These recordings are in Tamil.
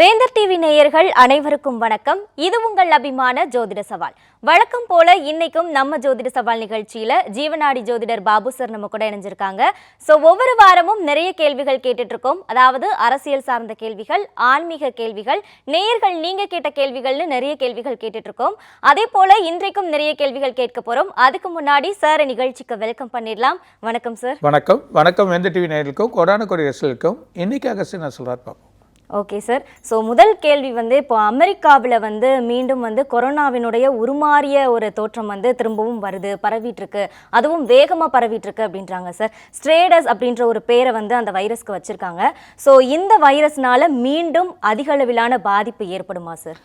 வேந்தர் டிவி நேயர்கள் அனைவருக்கும் வணக்கம். இது உங்கள் அபிமான ஜோதிட சவால். வழக்கம் போல இன்னைக்கும் நம்ம ஜோதிட சவால் நிகழ்ச்சியில ஜீவனாடி ஜோதிடர் பாபு சார் நம்ம கூட இணைஞ்சிருக்காங்க. ஸோ ஒவ்வொரு வாரமும் நிறைய கேள்விகள் கேட்டுட்டு இருக்கோம் அதாவது அரசியல் சார்ந்த கேள்விகள் ஆன்மீக கேள்விகள் நேயர்கள் நீங்க கேட்ட கேள்விகள்னு நிறைய கேள்விகள் கேட்டுட்டு இருக்கோம் அதே போல இன்றைக்கும் நிறைய கேள்விகள் கேட்க போறோம். அதுக்கு முன்னாடி சார் நிகழ்ச்சிக்கு வெல்கம் பண்ணிடலாம். வணக்கம் சார். வணக்கம். வணக்கம் வேந்தர் டிவி நேயர்களுக்கும் கொடான கொடி ரசிகளுக்கும் இன்னைக்கு அகஸ்டின் நான் பார்ப்போம். ஓகே சார் ஸோ முதல் கேள்வி வந்து இப்போ அமெரிக்காவில் வந்து மீண்டும் வந்து கொரோனாவினுடைய உருமாறிய ஒரு தோற்றம் வந்து திரும்பவும் வருது பரவிட்டுருக்கு. அதுவும் வேகமாக பரவிட்டுருக்கு அப்படின்றாங்க சார் ஸ்ட்ரேடஸ் அப்படின்ற ஒரு பேரை வந்து அந்த வைரஸ்க்கு வச்சுருக்காங்க. ஸோ இந்த வைரஸ்னால மீண்டும் அதிக அளவிலான பாதிப்பு ஏற்படுமா சார்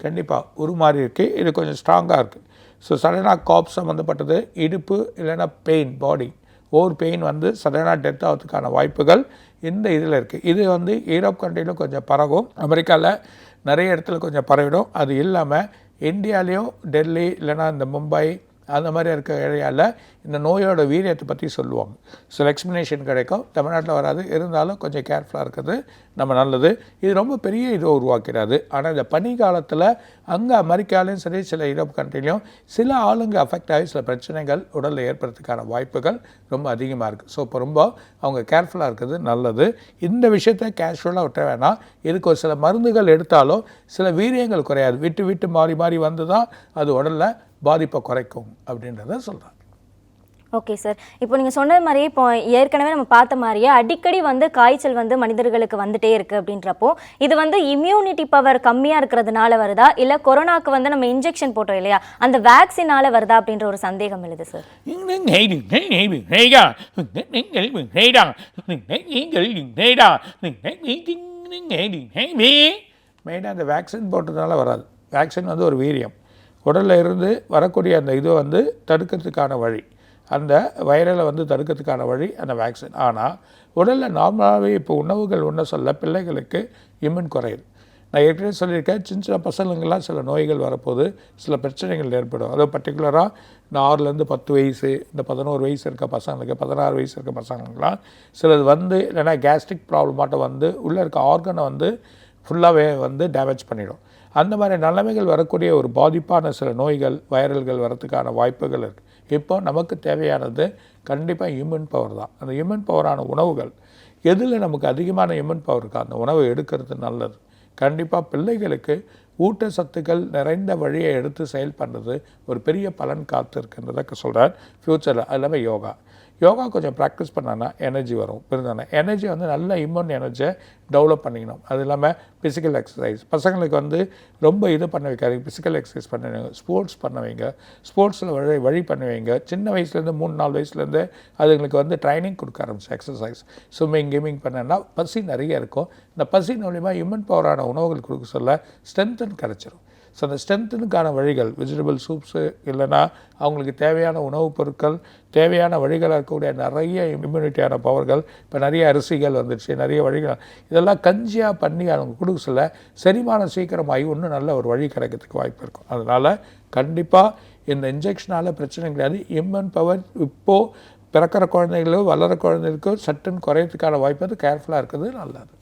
கண்டிப்பாக உருமாறி இருக்கு இது கொஞ்சம் ஸ்ட்ராங்காக இருக்குது ஸோ சடனாக காப் சம்மந்தப்பட்டது இடுப்பு இல்லைன்னா பெயின் பாடி ஓவர் பெயின் வந்து சடனாக டெத் ஆகிறதுக்கான வாய்ப்புகள் இந்த இதில் இருக்குது இது வந்து யூரோப் கண்ட்ரியில் கொஞ்சம் பரவும். அமெரிக்காவில் நிறைய இடத்துல கொஞ்சம் பரவிடும். அது இல்லாமல் இந்தியாலேயும் டெல்லி இல்லைன்னா இந்த மும்பை அந்த மாதிரி இருக்க ஏரியாவில் இந்த நோயோட வீரியத்தை பற்றி சொல்லுவாங்க. சில எக்ஸ்ப்ளனேஷன் கிடைக்கும். தமிழ்நாட்டில் வராது. இருந்தாலும் கொஞ்சம் கேர்ஃபுல்லாக இருக்கிறது நம்ம நல்லது. இது ரொம்ப பெரிய இதை உருவாக்கிறாது. ஆனால் இந்த பனி காலத்தில் அங்கே அமெரிக்காலையும் சரி சில யூரோப் கண்ட்ரிலையும் சில ஆளுங்க அஃபெக்ட் ஆகி சில பிரச்சனைகள் உடலில் ஏற்படுறதுக்கான வாய்ப்புகள் ரொம்ப அதிகமாக இருக்குது ஸோ இப்போ ரொம்ப அவங்க கேர்ஃபுல்லாக இருக்கிறது நல்லது. இந்த விஷயத்த கேஷுவலாக விட்ட வேணாம். இதுக்கு ஒரு சில மருந்துகள் எடுத்தாலும் சில வீரியங்கள் குறையாது. விட்டு விட்டு மாறி மாறி வந்து தான் அது உடலில் பாதிப்பை குறைக்கும் அப்படின்றத சொல்கிறாங்க ஓகே சார் இப்போ நீங்கள் சொன்னது மாதிரி இப்போ ஏற்கனவே நம்ம பார்த்த மாதிரியே அடிக்கடி வந்து காய்ச்சல் வந்து மனிதர்களுக்கு வந்துட்டே இருக்கு அப்படின்றப்போ இது வந்து இம்யூனிட்டி பவர் கம்மியாக இருக்கிறதுனால வருதா? இல்லை கொரோனாக்கு வந்து நம்ம இன்ஜெக்ஷன் போட்டோம் இல்லையா? அந்த வேக்சினால வருதா அப்படின்ற ஒரு சந்தேகம் எழுது சார் மெயினாக அந்த வேக்சின் போட்டதுனால வராது. வேக்சின் வந்து ஒரு வீரியம். உடலில் இருந்து வரக்கூடிய அந்த இதை வந்து தடுக்கிறதுக்கான வழி. அந்த வைரலை வந்து தடுக்கிறதுக்கான வழி அந்த வேக்சின் ஆனால் உடலில் நார்மலாகவே இப்போ உணவுகள் ஒன்று சொல்ல பிள்ளைகளுக்கு இம்யூன் குறையுது. நான் ஏற்கனவே சொல்லியிருக்கேன் சின்ன சின்ன பசங்களுக்கெல்லாம் சில நோய்கள் வரப்போது சில பிரச்சனைகள் ஏற்படும். அதுவும் பர்டிகுலராக இந்த ஆறுலேருந்து பத்து வயசு இந்த பதினோரு வயசு இருக்க பசங்களுக்கு பதினாறு வயசு இருக்க பசங்களுக்கெல்லாம் சிலது வந்து இல்லைன்னா கேஸ்ட்ரிக் ப்ராப்ளமாட்டம் வந்து உள்ளே இருக்க ஆர்கனை வந்து ஃபுல்லாகவே வந்து டேமேஜ் பண்ணிடும். அந்த மாதிரி நிலைமைகள் வரக்கூடிய ஒரு பாதிப்பான சில நோய்கள் வைரல்கள் வரத்துக்கான வாய்ப்புகள் இருக்குது இப்போ நமக்கு தேவையானது கண்டிப்பாக இம்யூன் பவர் தான். அந்த ஹியூமன் பவரான உணவுகள் எதில் நமக்கு அதிகமான ஹியூமன் பவர் இருக்கோ அந்த உணவை எடுக்கிறது நல்லது. கண்டிப்பாக பிள்ளைகளுக்கு ஊட்டச்சத்துக்கள் நிறைந்த வழியை எடுத்து செயல் பண்ணுறது ஒரு பெரிய பலன் காத்து இருக்கின்றதை சொல்கிறார் ஃப்யூச்சரில் அதில் யோகா. யோகா கொஞ்சம் ப்ராக்டிஸ் பண்ணான்னா எனர்ஜி வரும். இருந்தானே எனர்ஜி வந்து நல்ல இம்யூன் எனர்ஜியை டெவலப் பண்ணிக்கணும். அது இல்லாமல் ஃபிசிக்கல் எக்ஸசைஸ் பசங்களுக்கு வந்து ரொம்ப இது பண்ண வைக்காதீங்க. ஃபிசிக்கல் எக்ஸசைஸ் பண்ண வைங்க. ஸ்போர்ட்ஸ் பண்ண வைங்க. ஸ்போர்ட்ஸில் வழி வழி பண்ண வைங்க. சின்ன வயசுலேருந்து மூணு நாலு வயசுலேருந்து அதுங்களுக்கு வந்து ட்ரைனிங் கொடுக்க ஆரம்பிச்சு எக்ஸசைஸ் ஸ்விம்மிங் கேமிங் பண்ணனா பசி நிறைய இருக்கும். இந்த பசி மூலிமா இம்யூன் பவரான உணவுகள் கொடுக்க சொல்ல ஸ்ட்ரென்த்துன்னு கிடச்சிரும் ஸோ அந்த ஸ்ட்ரென்த்துனுக்கான வழிகள் வெஜிடபிள் சூப்ஸு இல்லைன்னா அவங்களுக்கு தேவையான உணவுப் பொருட்கள் தேவையான வழிகளாக இருக்கக்கூடிய நிறைய இம்யூனிட்டியான பவர்கள் இப்போ நிறைய அரிசிகள் வந்துடுச்சு நிறைய வழிகள். இதெல்லாம் கஞ்சியாக பண்ணி அவங்க கொடுக்க சொல்ல செரிமானம் சீக்கிரமாகி இன்னும் நல்ல ஒரு வழி கிடைக்கிறதுக்கு வாய்ப்பு இருக்கும். அதனால் கண்டிப்பாக இந்த இன்ஜெக்ஷனால் பிரச்சனை கிடையாது. இம்யூன் பவர் இப்போது பிறக்கிற குழந்தைகளோ வளர குழந்தைகளுக்கோ சட்டுன்னு குறையிறதுக்கான வாய்ப்பு வந்து கேர்ஃபுல்லாக இருக்கிறது நல்லது.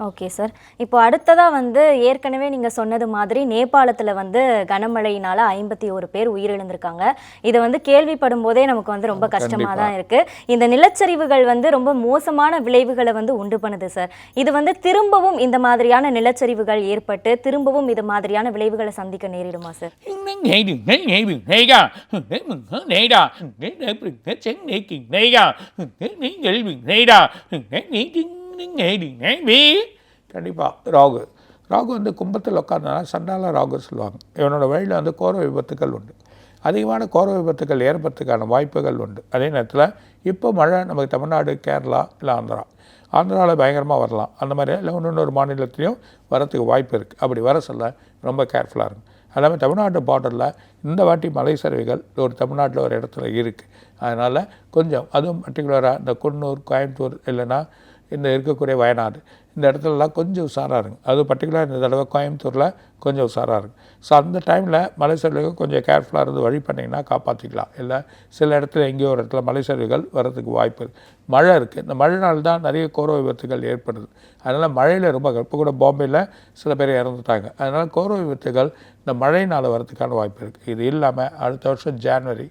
Okay sir. இப்போ அடுத்ததாக வந்து ஏற்கனவே நீங்கள் சொன்னது மாதிரி நேபாளத்தில் வந்து கனமழையினால ஐம்பத்தி ஒரு பேர் உயிரிழந்திருக்காங்க. இதை வந்து கேள்விப்படும் போதே நமக்கு வந்து ரொம்ப கஷ்டமாக தான் இருக்குது இந்த நிலச்சரிவுகள் வந்து ரொம்ப மோசமான விளைவுகளை வந்து உண்டு பண்ணுது சார். இது வந்து திரும்பவும் இந்த மாதிரியான நிலச்சரிவுகள் ஏற்பட்டு திரும்பவும் இது மாதிரியான விளைவுகளை சந்திக்க நேரிடுமா சார்? கண்டிப்பாக ராகு. ராகு வந்து கும்பத்தில் உட்காந்தனால சண்டால ராகு சொல்லுவாங்க. இவனோட வழியில் வந்து கோர விபத்துக்கள் உண்டு. அதிகமான கோர விபத்துக்கள் ஏற்படுறதுக்கான வாய்ப்புகள் உண்டு. அதே நேரத்தில் இப்போ மழை நமக்கு தமிழ்நாடு கேரளா இல்லை ஆந்திரா. ஆந்திராவில் பயங்கரமாக வரலாம். அந்த மாதிரி இல்லை இன்னொரு மாநிலத்திலையும் வரத்துக்கு வாய்ப்பு இருக்குது அப்படி வர சொல்ல ரொம்ப கேர்ஃபுல்லாக இருக்கும் எல்லாமே தமிழ்நாட்டு பார்டரில் இந்த வாட்டி மலை சரிவுகள் ஒரு தமிழ்நாட்டில் ஒரு இடத்துல இருக்குது அதனால் கொஞ்சம் அதுவும் பர்டிகுலராக இந்த குன்னூர் கோயம்புத்தூர் இல்லைன்னா இந்த இருக்கக்கூடிய வயநாடு. இந்த இடத்துலலாம் கொஞ்சம் உஷாராக இருங்க. அது பர்டிகுலராக இந்த தடவை கோயம்புத்தூரில் கொஞ்சம் உஷாராக இருக்கும் ஸோ அந்த டைமில் மலை சரிவுகள் கொஞ்சம் கேர்ஃபுல்லாக இருந்து வழி பண்ணிங்கன்னா காப்பாற்றிக்கலாம் இல்லை சில இடத்துல எங்கேயோ ஒரு இடத்துல மலை சரிவுகள் வர்றதுக்கு வாய்ப்பு இருக்குது மழை இருக்குது இந்த மழைனால தான் நிறைய கோர விபத்துகள் ஏற்படுது. அதனால் மழையில் ரொம்ப இப்போ கூட பாம்பேயில் சில பேர் இறந்துட்டாங்க. அதனால் கோர விபத்துகள் இந்த மழையினால் வரதுக்கான வாய்ப்பு இருக்குது இது இல்லாமல் அடுத்த வருஷம் ஜான்வரி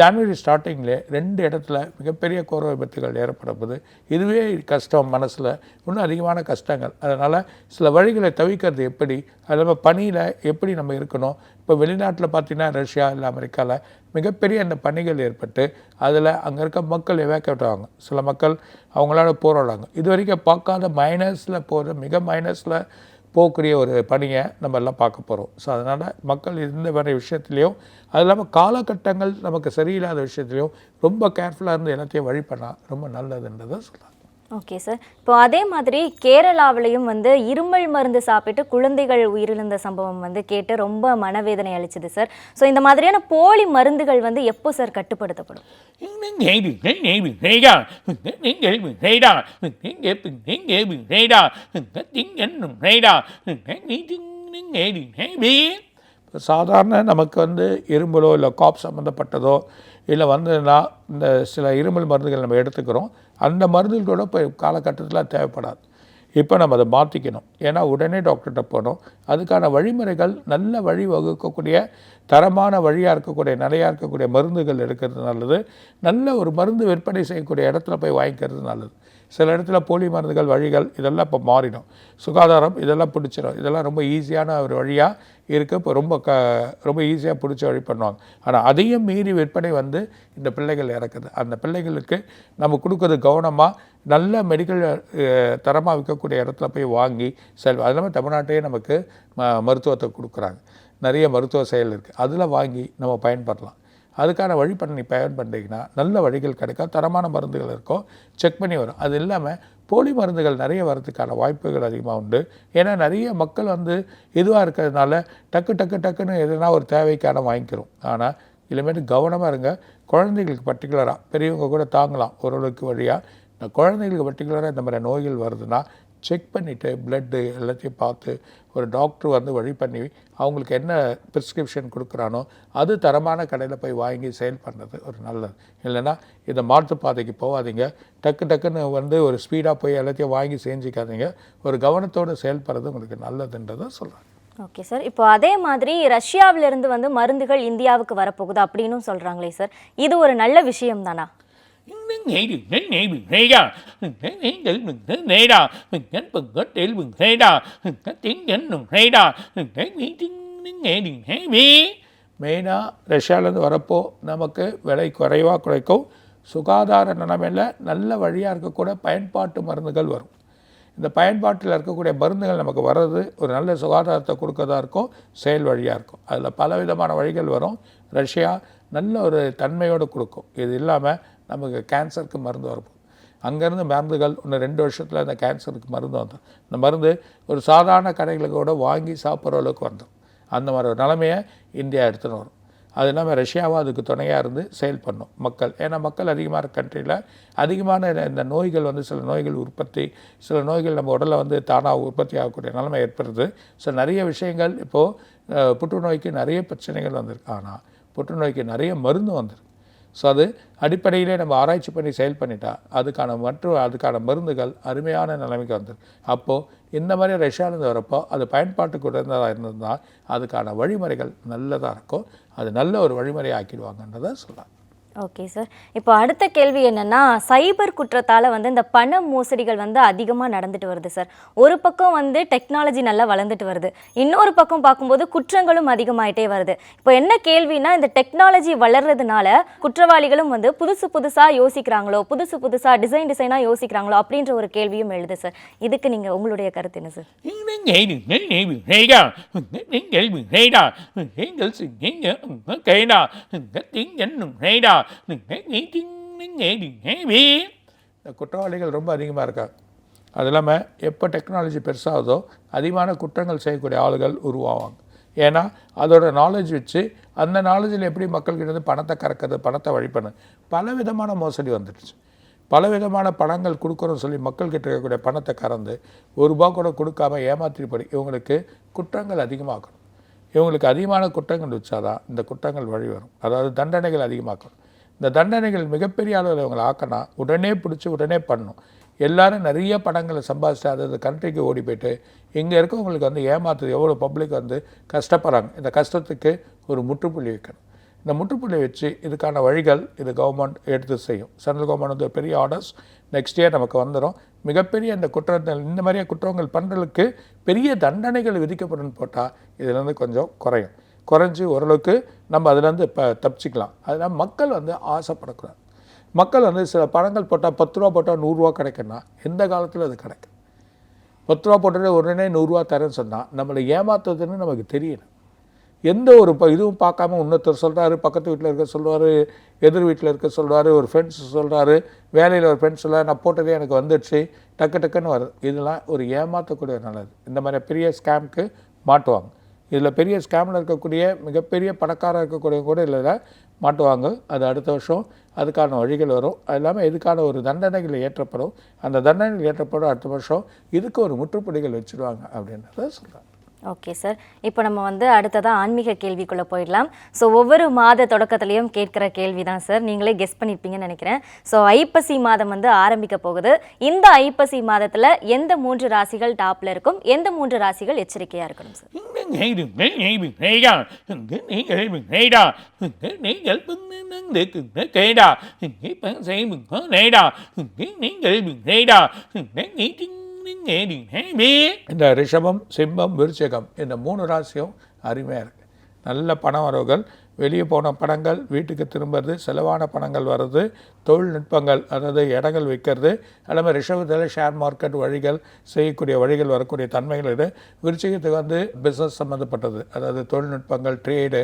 ஜான்வரி ஸ்டார்டிங்கில் ரெண்டு இடத்துல மிகப்பெரிய கோர விபத்துகள் ஏற்படும்போது இதுவே கஷ்டம் மனசில். இன்னும் அதிகமான கஷ்டங்கள். அதனால் சில வழிகளை தவிக்கிறது எப்படி? அது இல்லாமல் பணியில் எப்படி நம்ம இருக்கணும்? இப்போ வெளிநாட்டில் பார்த்தீங்கன்னா ரஷ்யா இல்லை அமெரிக்காவில் மிகப்பெரிய அந்த பணிகள் ஏற்பட்டு அதில் அங்கே இருக்க மக்கள் எவாக்குவேட் ஆவாங்க. சில மக்கள் அவங்களால போராடுவாங்க இது வரைக்கும் பார்க்காத மைனஸில் போகிற மிக மைனஸில் போகக்கூடிய ஒரு பணியை நம்ம எல்லாம் பார்க்க போகிறோம் ஸோ அதனால் மக்கள் இந்த வேறு விஷயத்துலையும் அது இல்லாமல் காலகட்டங்கள் நமக்கு சரியில்லாத விஷயத்துலையும் ரொம்ப கேர்ஃபுல்லாக இருந்து எல்லாத்தையும் வழி பண்ணால் ரொம்ப நல்லதுன்றதை சொல்லலாம். ஓகே சார் இப்போ அதே மாதிரி கேரளாவிலையும் வந்து இருமல் மருந்து சாப்பிட்டு குழந்தைகள் உயிரிழந்த சம்பவம் வந்து கேட்டு ரொம்ப மனவேதனை அளிச்சது சார் ஸோ இந்த மாதிரியான போலி மருந்துகள் வந்து எப்போ சார் கட்டுப்படுத்தப்படும்? சாதாரண நமக்கு வந்து இரும்பலோ இல்லை காப் சம்மந்தப்பட்டதோ இல்லை வந்ததுன்னா இந்த சில இருமல் மருந்துகள் நம்ம எடுத்துக்கிறோம். அந்த மருந்துகள் கூட இப்போ காலகட்டத்தில் தேவைப்படாது. இப்போ நம்ம அதை மாற்றிக்கணும் ஏன்னா உடனே டாக்டர்கிட்ட போகணும். அதுக்கான வழிமுறைகள் நல்ல வழி வகுக்கக்கூடிய தரமான வழியாக இருக்கக்கூடிய நிலையாக இருக்கக்கூடிய மருந்துகள் எடுக்கிறது நல்லது. நல்ல ஒரு மருந்து விற்பனை செய்யக்கூடிய இடத்துல போய் வாங்கிக்கிறது நல்லது. சில இடத்துல போலி மருந்துகள் வழிகள் இதெல்லாம் இப்போ மாறிடும். சுகாதாரம் இதெல்லாம் பிடிச்சிடும் இதெல்லாம் ரொம்ப ஈஸியான ஒரு வழியாக இருக்குது இப்போ ரொம்ப க ரொம்ப ஈஸியாக பிடிச்ச வழி பண்ணுவாங்க. ஆனால் அதையும் மீறி விற்பனை வந்து இந்த பிள்ளைகள் இறக்குது. அந்த பிள்ளைகளுக்கு நம்ம கொடுக்குறது கவனமாக நல்ல மெடிக்கல் தரமாக விற்கக்கூடிய இடத்துல போய் வாங்கி செல் அது இல்லாமல் தமிழ்நாட்டையே நமக்கு ம மருத்துவத்தை கொடுக்குறாங்க. நிறைய மருத்துவ செயல் இருக்குது அதில் வாங்கி நம்ம பயன்படலாம். அதுக்கான வழி பண்ணி பயன் பண்ணிங்கன்னா நல்ல வழிகள் கிடைக்கும். தரமான மருந்துகள் இருக்கும். செக் பண்ணி வரும். அது இல்லாமல் போலி மருந்துகள் நிறைய வரதுக்கான வாய்ப்புகள் அதிகமாக உண்டு. ஏன்னா நிறைய மக்கள் வந்து இதுவாக இருக்கிறதுனால டக்கு டக்கு டக்குன்னு எதுனா ஒரு தேவைக்கான வாங்கிக்கிறோம். ஆனால் இல்லைமேட்டு கவனமாக இருங்க. குழந்தைகளுக்கு பர்டிகுலராக பெரியவங்க கூட தாங்கலாம் ஓரளவுக்கு வழியாக இந்த குழந்தைகளுக்கு பர்டிகுலராக இந்த மாதிரி நோய்கள் வருதுன்னா செக் பண்ணிவிட்டு பிளட்டு எல்லாத்தையும் பார்த்து ஒரு டாக்டர் வந்து வழி பண்ணி அவங்களுக்கு என்ன ப்ரிஸ்கிரிப்ஷன் கொடுக்குறானோ அது தரமான கடையில் போய் வாங்கி சேல் பண்ணுறது ஒரு நல்லது. இல்லைன்னா இந்த மாற்று பாதைக்கு போகாதீங்க. டக்கு டக்குன்னு வந்து ஒரு ஸ்பீடாக போய் எல்லாத்தையும் வாங்கி செஞ்சுக்காதீங்க. ஒரு கவனத்தோடு செயல்படுறது உங்களுக்கு நல்லதுன்றதை சொல்கிறேன் ஓகே சார் இப்போ அதே மாதிரி ரஷ்யாவிலிருந்து வந்து மருந்துகள் இந்தியாவுக்கு வரப்போகுது அப்படின்னும் சொல்கிறாங்களே சார் இது ஒரு நல்ல விஷயம் தானா மெயினாக ரஷ்யாவிலேருந்து வரப்போ நமக்கு விலை குறைவாக குறைக்கும். சுகாதார நிலைமையில் நல்ல வழியாக இருக்கக்கூட பயன்பாட்டு மருந்துகள் வரும். இந்த பயன்பாட்டில் இருக்கக்கூடிய மருந்துகள் நமக்கு வர்றது ஒரு நல்ல சுகாதாரத்தை கொடுக்கறதா இருக்கும் செயல் வழியாக இருக்கும். அதில் பல விதமான வழிகள் வரும். ரஷ்யா நல்ல ஒரு தன்மையோடு கொடுக்கும். இது இல்லாமல் நமக்கு கேன்சருக்கு மருந்து வரப்போம் அங்கேருந்து மருந்துகள் இன்னும் ரெண்டு வருஷத்தில் அந்த கேன்சருக்கு மருந்து வந்தோம் இந்த மருந்து ஒரு சாதாரண கடைகளுக்கு கூட வாங்கி சாப்பிட்ற அளவுக்கு வந்தோம் அந்த மாதிரி ஒரு நிலைமையை இந்தியா எடுத்துன்னு வரும். அது இல்லாமல் ரஷ்யாவும் அதுக்கு துணையாக இருந்து செயல் பண்ணும் மக்கள். ஏன்னா மக்கள் அதிகமாக இருக்க கண்ட்ரியில் அதிகமான இந்த நோய்கள் வந்து சில நோய்கள் உற்பத்தி சில நோய்கள் நம்ம உடலில் வந்து தானாக உற்பத்தி ஆகக்கூடிய நிலைமை ஏற்படுது. ஸோ நிறைய விஷயங்கள் இப்போது புற்றுநோய்க்கு நிறைய பிரச்சனைகள் வந்திருக்கு. ஆனால் புற்றுநோய்க்கு நிறைய மருந்து வந்திருக்கு. ஸோ அது அடிப்படையிலே நம்ம ஆராய்ச்சி பண்ணி செயல் பண்ணிட்டா அதுக்கான மற்றும் அதுக்கான மருந்துகள் அருமையான நிலைமைக்கு வந்துடும் அப்போது இந்த மாதிரி ரஷ்யாவிலேருந்து வரப்போ அது பயன்பாட்டுக்கு உடனதாக இருந்ததுன்னா அதுக்கான வழிமுறைகள் நல்லதாக இருக்கும். அது நல்ல ஒரு வழிமுறையை ஆக்கிடுவாங்கன்றதை சொல்லலாம். ஓகே சார் இப்போ அடுத்த கேள்வி என்னென்னா சைபர் குற்றத்தால் வந்து இந்த பண மோசடிகள் வந்து அதிகமாக நடந்துட்டு வருது சார் ஒரு பக்கம் வந்து டெக்னாலஜி நல்லா வளர்ந்துட்டு வருது. இன்னொரு பக்கம் பார்க்கும்போது குற்றங்களும் அதிகமாயிட்டே வருது. இப்போ என்ன கேள்வினா இந்த டெக்னாலஜி வளர்றதுனால குற்றவாளிகளும் வந்து புதுசு புதுசாக யோசிக்கிறாங்களோ புதுசு புதுசாக டிசைன் டிசைனாக யோசிக்கிறாங்களோ அப்படின்ற ஒரு கேள்வியும் எழுது சார் இதுக்கு நீங்கள் உங்களுடைய கருத்து என்ன சார் இந்த குற்றவாளிகள் ரொம்ப அதிகமாக இருக்காங்க அது இல்லாமல் எப்போ டெக்னாலஜி பெருசாகுதோ அதிகமான குற்றங்கள் செய்யக்கூடிய ஆளுகள் உருவாவாங்க. ஏன்னா அதோட நாலேஜ் வச்சு அந்த நாலேஜில் எப்படி மக்கள்கிட்ட இருந்து பணத்தை கறக்கிறது பணத்தை வழி பல விதமான மோசடி வந்துடுச்சு. பல விதமான பணங்கள் கொடுக்குறோம்னு சொல்லி மக்கள்கிட்ட இருக்கக்கூடிய பணத்தை கறந்து ஒரு ரூபா கூட கொடுக்காம ஏமாற்றிப்படி இவங்களுக்கு குற்றங்கள் அதிகமாக்கணும். இவங்களுக்கு அதிகமான குற்றங்கள் வச்சாதான் இந்த குற்றங்கள் வழி வரும். அதாவது தண்டனைகள் அதிகமாக்கணும். இந்த தண்டனைகள் மிகப்பெரிய அளவில் இவங்களை ஆக்கினா உடனே பிடிச்சி உடனே பண்ணணும். எல்லாரும் நிறைய படங்களை சம்பாதிச்சு அது கண்ட்ரிக்கு ஓடி போயிட்டு இங்கே இருக்கவங்களுக்கு வந்து ஏமாத்துறது எவ்வளோ பப்ளிக் வந்து கஷ்டப்படுறாங்க. இந்த கஷ்டத்துக்கு ஒரு முற்றுப்புள்ளி வைக்கணும். இந்த முற்றுப்புள்ளி வச்சு இதுக்கான வழிகள் இது கவர்மெண்ட் எடுத்து செய்யும். சென்ட்ரல் கவர்மெண்ட் வந்து ஒரு பெரிய ஆர்டர்ஸ் நெக்ஸ்ட் இயர் நமக்கு வந்துடும் மிகப்பெரிய இந்த குற்றங்கள் இந்த மாதிரியே குற்றங்கள் பண்ணுறதுக்கு பெரிய தண்டனைகள் விதிக்கப்படும் போட்டால் இதுலேருந்து கொஞ்சம் குறையும். குறைஞ்சி ஓரளவுக்கு நம்ம அதுலேருந்து இப்போ தப்பிச்சிக்கலாம். அதனால் மக்கள் வந்து ஆசைப்படக்கூடாது. மக்கள் வந்து சில பணங்கள் போட்டால் பத்து ரூபா போட்டால் நூறுரூவா கிடைக்குன்னா எந்த காலத்தில் அது கிடைக்கும் பத்து ரூபா போட்டுட்டு உடனே நூறுரூவா தரேன்னு சொன்னால் நம்மளை ஏமாத்துறதுன்னு நமக்கு தெரியணும் எந்த ஒரு இப்போ இதுவும் பார்க்காம இன்னொருத்தர் சொல்கிறாரு பக்கத்து வீட்டில் இருக்க சொல்லுவார் எதிர் வீட்டில் இருக்க சொல்வார் ஒரு ஃப்ரெண்ட்ஸ் சொல்கிறாரு வேலையில் ஒரு ஃப்ரெண்ட்ஸ் சொல்ல நான் போட்டதே எனக்கு வந்துடுச்சு டக்கு டக்குன்னு வருது. இதெல்லாம் ஒரு ஏமாற்றக்கூடிய நல்லது. இந்த மாதிரி பெரிய ஸ்கேம்க்கு மாட்டுவாங்க. இதில் பெரிய ஸ்கேமில் இருக்கக்கூடிய மிகப்பெரிய பணக்காரர் இருக்கக்கூடிய கூட இதில் மாட்டுவாங்க. அது அடுத்த வருஷம் அதுக்கான வழிகள் வரும். அது இல்லாமல் இதுக்கான ஒரு தண்டனைகள் ஏற்றப்படும். அந்த தண்டனைகள் ஏற்றப்படும் அடுத்த வருஷம். இதுக்கு ஒரு முற்றுப்புள்ளிகள் வச்சுருவாங்க அப்படின்றத சொல்கிறாங்க ஓகே சார் இப்போ நம்ம வந்து அடுத்ததாக ஆன்மீக கேள்விக்குள்ளே போயிடலாம் ஸோ ஒவ்வொரு மாத தொடக்கத்துலேயும் கேட்குற கேள்வி தான் சார் நீங்களே கெஸ் பண்ணியிருப்பீங்கன்னு நினைக்கிறேன் ஸோ ஐப்பசி மாதம் வந்து ஆரம்பிக்க போகுது இந்த ஐப்பசி மாதத்தில் எந்த மூன்று ராசிகள் டாப்பில் இருக்கும் எந்த மூன்று ராசிகள் எச்சரிக்கையாக இருக்கணும் சார் இந்த ரிஷபம் சிம்பம் விருச்சகம் இந்த மூணு ராசியும் அருமையாக இருக்குது நல்ல பண வரவுகள். வெளியே போன பணங்கள் வீட்டுக்கு திரும்புறது செலவான பணங்கள் வர்றது தொழில்நுட்பங்கள் அதாவது இடங்கள் விற்கிறது எல்லாமே ரிஷபத்தில் ஷேர் மார்க்கெட் வழிகள் செய்யக்கூடிய வழிகள் வரக்கூடிய தன்மைகள் இது விருச்சிகத்துக்கு வந்து பிஸ்னஸ் சம்மந்தப்பட்டது அதாவது தொழில்நுட்பங்கள் ட்ரேடு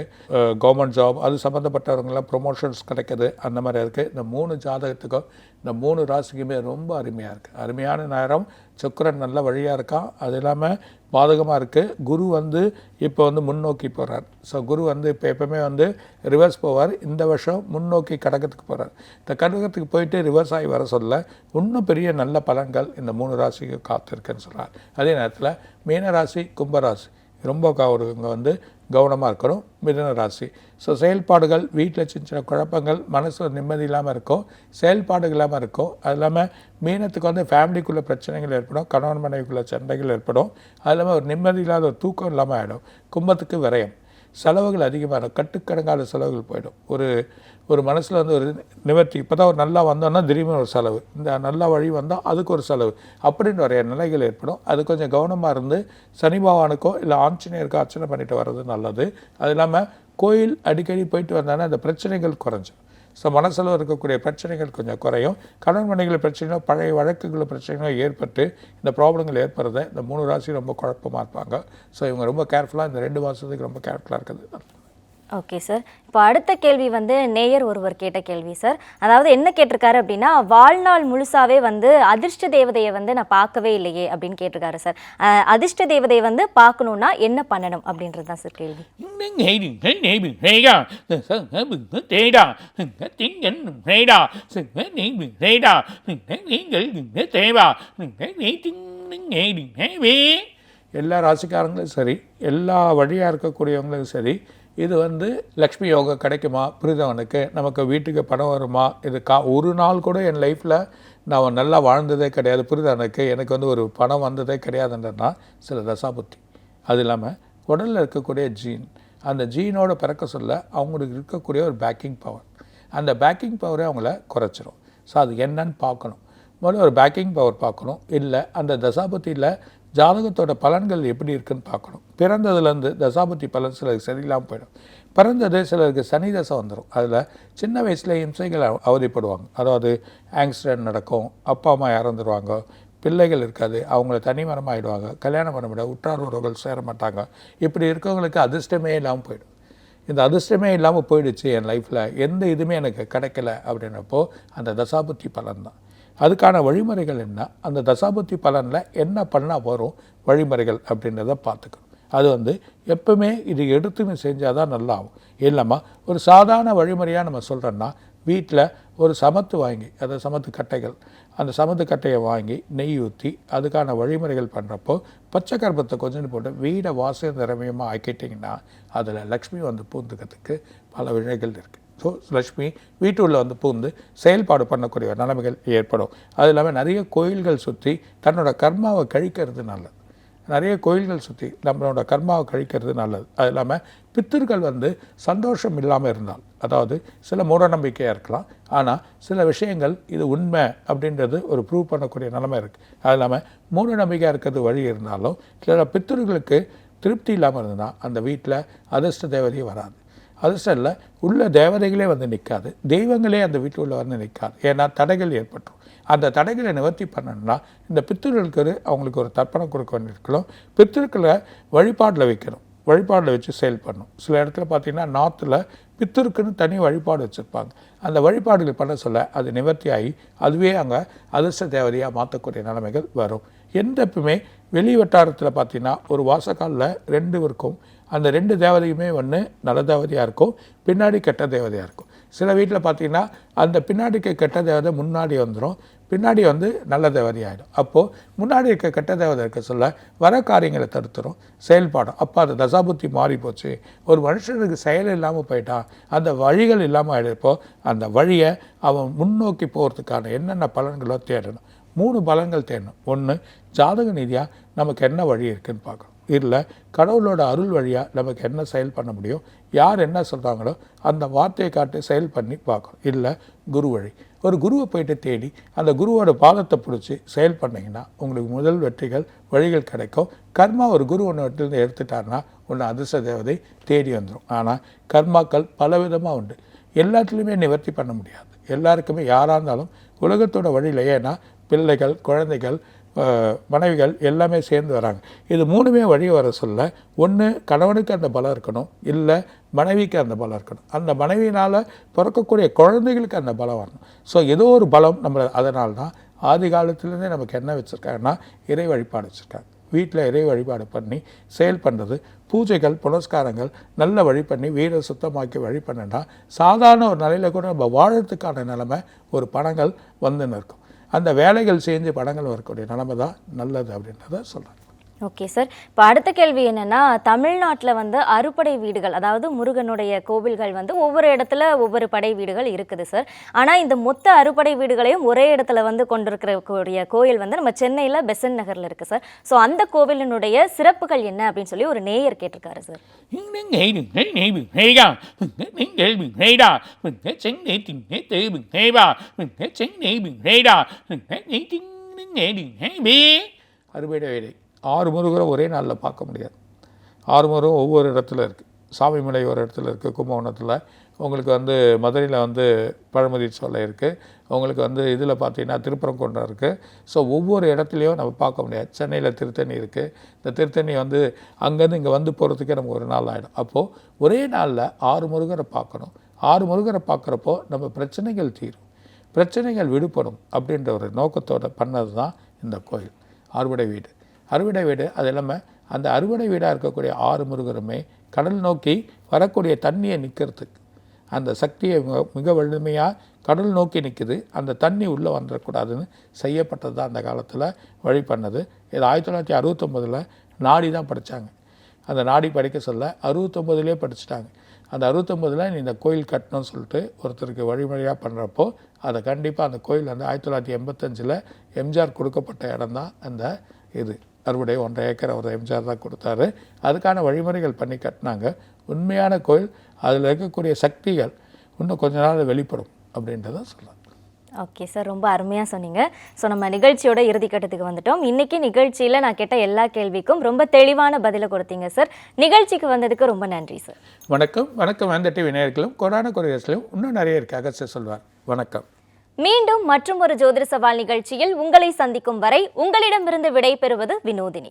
கவர்மெண்ட் ஜாப் அது சம்மந்தப்பட்டவங்களாம் ப்ரொமோஷன்ஸ் கிடைக்கிது. அந்த மாதிரி இருக்குது இந்த மூணு ஜாதகத்துக்கும் இந்த மூணு ராசிக்குமே ரொம்ப அருமையாக இருக்குது அருமையான நேரம். சுக்கரன் நல்ல வழியாக இருக்கான் அது இல்லாமல் பாதகமாக இருக்குது குரு வந்து இப்போ வந்து முன்னோக்கி போகிறார் ஸோ குரு வந்து இப்போ எப்பவுமே வந்து ரிவர்ஸ் போவார். இந்த வருஷம் முன்னோக்கி கடகத்துக்கு போகிறார் இந்த கடகத்துக்கு போயிட்டு ரிவர்ஸ் ஆகி வர சொல்ல இன்னும் பெரிய நல்ல பலன்கள் இந்த மூணு ராசிக்கு காத்திருக்குன்னு சொல்கிறார் அதே நேரத்தில் மீனராசி கும்பராசி ரொம்ப ஒரு இங்கே வந்து கவனமாக இருக்கணும். மிதுன ராசி. ஸோ செயல்பாடுகள் வீட்டில் சின்ன சின்ன குழப்பங்கள் மனசு நிம்மதி இல்லாமல் இருக்கும். செயல்பாடுகள் இல்லாமல் இருக்கும். அது இல்லாமல் மீனத்துக்கு வந்து ஃபேமிலிக்குள்ளே பிரச்சனைகள் ஏற்படும். கணவன் மனைவிக்குள்ளே சண்டைகள் ஏற்படும். அது இல்லாமல் ஒரு நிம்மதி இல்லாத ஒரு தூக்கம் இல்லாமல் ஆகிடும் கும்பத்துக்கு விரயம். செலவுகள் அதிகமாக இருக்கும் கட்டுக்கடங்காத செலவுகள் போயிடும். ஒரு ஒரு மனசில் வந்து ஒரு நிவர்த்தி இப்போ தான் ஒரு நல்லா வந்தோன்னா திடீர்னு ஒரு செலவு. இந்த நல்ல வழி வந்தால் அதுக்கு ஒரு செலவு. அப்படின்னு நிறைய நிலைகள் ஏற்படும். அது கொஞ்சம் கவனமாக இருந்து சனி பகவானுக்கோ இல்லை ஆஞ்சநேயருக்கோ அர்ச்சனை பண்ணிட்டு வர்றது நல்லது. அது இல்லாமல் கோயில் அடிக்கடி போயிட்டு வந்தாங்கன்னா அந்த பிரச்சனைகள் குறைஞ்சிடும் ஸோ மனசில் இருக்கக்கூடிய பிரச்சனைகள் கொஞ்சம் குறையும். கடன் மனைகள் பிரச்சனையோ பழைய வழக்குகள் பிரச்சனைகளோ ஏற்பட்டு இந்த ப்ராப்ளங்கள் ஏற்படுறத இந்த மூணு ராசி ரொம்ப குழப்பமாக இருப்பாங்க. ஸோ இவங்க ரொம்ப கேர்ஃபுல்லாக இந்த ரெண்டு மாதத்துக்கு ரொம்ப கேர்ஃபுல்லாக இருக்கிறது ஓகே சார் இப்போ அடுத்த கேள்வி வந்து நேயர் ஒருவர் கேட்ட கேள்வி சார் அதாவது என்ன கேட்டிருக்காரு அப்படின்னா வாழ்நாள் முழுசாவே வந்து அதிர்ஷ்ட தேவதையை வந்து நான் பார்க்கவே இல்லையே அப்படின்னு கேட்டிருக்காரு சார் அதிர்ஷ்ட தேவதையை வந்து பார்க்கணுன்னா என்ன பண்ணணும் அப்படின்றது தான் சார் கேள்வி. எல்லா ராசிக்காரங்களும் சரி எல்லா வழியாக இருக்கக்கூடியவங்களும் சரி இது வந்து லக்ஷ்மி யோகம் கிடைக்குமா? புரிதவனுக்கு நமக்கு வீட்டுக்கு பணம் வருமா? இது கா ஒரு நாள் கூட என் லைஃப்பில் நான் நல்லா வாழ்ந்ததே கிடையாது. புரிதவனுக்கு எனக்கு வந்து ஒரு பணம் வந்ததே கிடையாதுன்றனா சில தசாபுத்தி. அது இல்லாமல் உடலில் இருக்கக்கூடிய ஜீன் அந்த ஜீனோட பிறக்க சொல்ல அவங்களுக்கு இருக்கக்கூடிய ஒரு பேக்கிங் பவர் அந்த பேக்கிங் பவரே அவங்கள குறைச்சிரும். ஸோ அது என்னன்னு பார்க்கணும். முதல்ல ஒரு பேக்கிங் பவர் பார்க்கணும். இல்லை அந்த தசாபத்தியில் ஜாதகத்தோட பலன்கள் எப்படி இருக்குன்னு பார்க்கணும். பிறந்ததுலேருந்து தசாபுத்தி பலன் சிலருக்கு சரியில்லாமல் போயிடும். பிறந்தது சிலருக்கு சனி தசை வந்துடும் அதில் சின்ன வயசில் இம்சைகள் அவதிப்படுவாங்க. அதாவது ஆக்சிடென்ட் நடக்கும் அப்பா அம்மா இறந்துருவாங்க பிள்ளைகள் இருக்காது. அவங்கள தனிமரமாக ஆகிடுவாங்க கல்யாணம் பண்ண முடியாது. உற்றார் உறவுகள் சேர மாட்டாங்க. இப்படி இருக்கவங்களுக்கு அதிர்ஷ்டமே இல்லாமல் போயிடும். இந்த அதிர்ஷ்டமே இல்லாமல் போயிடுச்சு என் லைஃப்பில் எந்த இதுவுமே எனக்கு கிடைக்கல அப்படின்னப்போ அந்த தசாபுத்தி பலன் தான் அதுக்கான வழிமுறைகள் என்ன? அந்த தசாபுத்தி பலனில் என்ன பண்ணால் வரும் வழிமுறைகள் அப்படின்றத பார்த்துக்கணும். அது வந்து எப்பவுமே இது எடுத்துன்னு செஞ்சால் தான் நல்லா ஆகும் இல்லாமல் ஒரு சாதாரண வழிமுறையாக நம்ம சொல்கிறோன்னா வீட்டில் ஒரு சமத்து வாங்கி அந்த சமத்து கட்டைகள் அந்த சமத்து கட்டையை வாங்கி நெய் ஊற்றி அதுக்கான வழிமுறைகள் பண்ணுறப்போ பச்சை கருப்பத்தை கொஞ்சம் போட்டு வீடை வாசல் திறமையமாக ஆக்கிட்டிங்கன்னா அதில் லக்ஷ்மி வந்து பூந்துக்கிறதுக்கு பல விழைகள் இருக்குது ஸோ லக்ஷ்மி வீட்டுள்ள வந்து பூந்து செயல்பாடு பண்ணக்கூடிய நிலைமைகள் ஏற்படும். அது இல்லாமல் நிறைய கோயில்கள் சுற்றி தன்னோட கர்மாவை கழிக்கிறது நல்லது. நிறைய கோயில்கள் சுற்றி நம்மளோட கர்மாவை கழிக்கிறது நல்லது. அது இல்லாமல் பித்தர்கள் வந்து சந்தோஷம் இல்லாமல் இருந்தால் அதாவது சில மூடநம்பிக்கையாக இருக்கலாம். ஆனால் சில விஷயங்கள் இது உண்மை அப்படின்றது ஒரு ப்ரூவ் பண்ணக்கூடிய நிலைமை இருக்குது அது இல்லாமல் மூடநம்பிக்கையாக இருக்கிறது வழி இருந்தாலும் சில பித்தர்களுக்கு திருப்தி இல்லாமல் இருந்தால் அந்த வீட்டில் அதிர்ஷ்ட தேவதையும் வராது. அதிர்ஷ்டம் இல்லை உள்ள தேவதைகளே வந்து நிற்காது தெய்வங்களே அந்த வீட்டுக்குள்ள வந்து நிற்காது ஏன்னா தடைகள் ஏற்பட்டுரும். அந்த தடைகளை நிவர்த்தி பண்ணணும்னா இந்த பித்திருக்களுக்கு அவங்களுக்கு ஒரு தர்ப்பணம் கொடுக்க வேண்டியிருக்கணும் பித்திருக்களை வழிபாட்டில் வைக்கணும். வழிபாடில் வச்சு செயல் பண்ணும் சில இடத்துல பார்த்தீங்கன்னா நார்த்தில் பித்தருக்குன்னு தனி வழிபாடு வச்சுருப்பாங்க. அந்த வழிபாடுகள் பண்ண சொல்ல அது நிவர்த்தி ஆகி அதுவே அங்கே அதிர்ஷ்ட தேவதையாக மாற்றக்கூடிய நிலைமைகள் வரும். எந்த எப்பவுமே வெளி வட்டாரத்தில் பார்த்திங்கன்னா ஒரு வாசக்காலில் ரெண்டு இருக்கும் அந்த ரெண்டு தேவதையுமே ஒன்று நல்ல தேவதையாக இருக்கும் பின்னாடி கெட்ட தேவதையாக இருக்கும். சில வீட்டில் பார்த்தீங்கன்னா அந்த பின்னாடிக்கு கெட்ட தேவதை முன்னாடி வந்துடும் பின்னாடி வந்து நல்ல தேவதை ஆகிடும் அப்போது முன்னாடி இருக்க கெட்ட தேவதை இருக்க சொல்ல வர காரியங்களை தடுத்துரும் செயல்பாடும். அப்போ அது தசாபுத்தி மாறி போச்சு. ஒரு மனுஷனுக்கு செயல் இல்லாமல் போயிட்டான் அந்த வழிகள் இல்லாமல் ஆகிடுப்போ அந்த வழியை அவன் முன்னோக்கி போகிறதுக்கான என்னென்ன பலன்களோ தேடணும். மூணு பலன்கள் தேடணும். ஒன்று ஜாதக நீதியாக நமக்கு என்ன வழி இருக்குதுன்னு பார்க்கணும். இல்லை கடவுளோட அருள் வழியாக நமக்கு என்ன செயல் பண்ண முடியும் யார் என்ன சொல்கிறாங்களோ அந்த வார்த்தையை காட்டி செயல் பண்ணி பார்க்கணும். இல்லை குரு வழி. ஒரு குருவை போயிட்டு தேடி அந்த குருவோட பாதத்தை பிடிச்சி செயல் பண்ணிங்கன்னா உங்களுக்கு முதல் வெற்றிகள் வழிகள் கிடைக்கும். கர்மா ஒரு குரு ஒன்று இடத்துலேருந்து எடுத்துட்டாருன்னா ஒன்று அதிர்ஷ்ட தேவதை தேடி வந்துடும் ஆனால் கர்மாக்கள் பலவிதமாக உண்டு. எல்லாத்துலேயுமே நிவர்த்தி பண்ண முடியாது. எல்லாருக்குமே யாராக இருந்தாலும் உலகத்தோட வழியில் ஏன்னா பிள்ளைகள் குழந்தைகள் மனைவிகள் எல்லாமே சேர்ந்து வராங்க. இது மூணுமே வழி வர சொல்ல ஒன்று கணவனுக்கு அந்த பலம் இருக்கணும் இல்லை மனைவிக்கு அந்த பலம் இருக்கணும். அந்த மனைவினால் பிறக்கக்கூடிய குழந்தைகளுக்கு அந்த பலம் வரணும். ஸோ ஏதோ ஒரு பலம் நம்மளை அதனால தான் ஆதி காலத்துலேருந்தே நமக்கு என்ன வச்சுருக்காங்கன்னா இறை வழிபாடு வச்சுருக்காங்க. வீட்டில் இறை வழிபாடு பண்ணி செயல் பண்ணுறது பூஜைகள் புனஸ்காரங்கள் நல்ல வழி பண்ணி வீடை சுத்தமாக்கி வழி பண்ணினா சாதாரண ஒரு நிலையில் கூட நம்ம வாழறதுக்கான நிலைமை ஒரு பணங்கள் வந்துன்னு இருக்கும். அந்த வேலைகள் செஞ்சு படங்கள் வரக்கூடிய நிலைமை தான் நல்லது அப்படின்றத சொல்கிறேன் ஓகே சார் இப்போ அடுத்த கேள்வி என்னென்னா தமிழ்நாட்டில் வந்து அறுபடை வீடுகள் அதாவது முருகனுடைய கோவில்கள் வந்து ஒவ்வொரு இடத்துல ஒவ்வொரு படை வீடுகள் இருக்குது சார் ஆனால் இந்த மொத்த அறுபடை வீடுகளையும் ஒரே இடத்துல வந்து கொண்டிருக்கக்கூடிய கோயில் வந்து நம்ம சென்னையில் பெசன் நகரில் இருக்குது சார் ஸோ அந்த கோவிலினுடைய சிறப்புகள் என்ன அப்படின்னு சொல்லி ஒரு நேயர் கேட்டிருக்காரு சார் அறுபடை வீடு. ஆறு முருகரை ஒரே நாளில் பார்க்க முடியாது. ஆறு முருகன் ஒவ்வொரு இடத்துல இருக்குது சாமிமலை ஒரு இடத்துல இருக்குது கும்பகோணத்தில். உங்களுக்கு வந்து மதுரையில் வந்து பழமுதி சோலை இருக்குது உங்களுக்கு வந்து இதில் பார்த்தீங்கன்னா திருப்பரங்குன்றம் இருக்குது ஸோ ஒவ்வொரு இடத்துலையும் நம்ம பார்க்க முடியாது. சென்னையில் திருத்தணி இருக்குது இந்த திருத்தணி வந்து அங்கேருந்து இங்கே வந்து போகிறதுக்கே நமக்கு ஒரு நாள் ஆகிடும் அப்போது ஒரே நாளில் ஆறு முருகரை பார்க்கணும். ஆறு முருகரை பார்க்குறப்போ நம்ம பிரச்சனைகள் தீரும். பிரச்சனைகள் விடுபடும் அப்படின்ற ஒரு நோக்கத்தோடு பண்ணது தான் இந்த கோயில். அறுவடை வீடு. அறுவடை வீடு அது இல்லாமல் அந்த அறுவடை வீடாக இருக்கக்கூடிய ஆறு முருகருமே கடல் நோக்கி வரக்கூடிய தண்ணியை நிற்கிறதுக்கு அந்த சக்தியை மிக மிக வலிமையாக கடல் நோக்கி நிற்குது அந்த தண்ணி உள்ளே வந்துடக்கூடாதுன்னு செய்யப்பட்டது தான் அந்த காலத்தில் வழி பண்ணது. இது ஆயிரத்தி தொள்ளாயிரத்தி அறுபத்தொம்போதில் நாடி தான் படித்தாங்க அந்த நாடி படிக்க சொல்ல அறுபத்தொம்பதுலேயே படிச்சுட்டாங்க. அந்த அறுபத்தொம்போதில் நீ இந்த கோயில் கட்டணும்னு சொல்லிட்டு ஒருத்தருக்கு வழிமுறையாக பண்ணுறப்போ அதை கண்டிப்பாக அந்த கோயில் வந்து ஆயிரத்தி தொள்ளாயிரத்தி எண்பத்தஞ்சில் எம்ஜிஆர் கொடுக்கப்பட்ட இடம் தான் அந்த இது. அறுவடை ஒன்றரை ஏக்கர் அவர் எம்ஜிஆர் தான் கொடுத்தாரு. அதுக்கான வழிமுறைகள் பண்ணி கட்டினாங்க. உண்மையான கோயில் அதில் இருக்கக்கூடிய சக்திகள் இன்னும் கொஞ்ச நாள் வெளிப்படும் அப்படின்றத சொல்லலாம். ஓகே சார் ரொம்ப அருமையாக சொன்னீங்க. ஸோ நம்ம நிகழ்ச்சியோட இறுதிக்கட்டத்துக்கு வந்துட்டோம். இன்னைக்கு நிகழ்ச்சியில் நான் கேட்ட எல்லா கேள்விக்கும் ரொம்ப தெளிவான பதிலை கொடுத்தீங்க சார். நிகழ்ச்சிக்கு வந்ததுக்கு ரொம்ப நன்றி சார். வணக்கம். வணக்கம். அந்த டிவி நேயர்களும் கொரோனா கொரியர்ஸ்லையும் இன்னும் நிறைய இருக்கு அகஸ்டர் சொல்வார். வணக்கம். மீண்டும் மற்றும் ஒரு ஜோதிட சவால் நிகழ்ச்சியில் உங்களை சந்திக்கும் வரை உங்களிடமிருந்து விடை பெறுவது வினோதினி.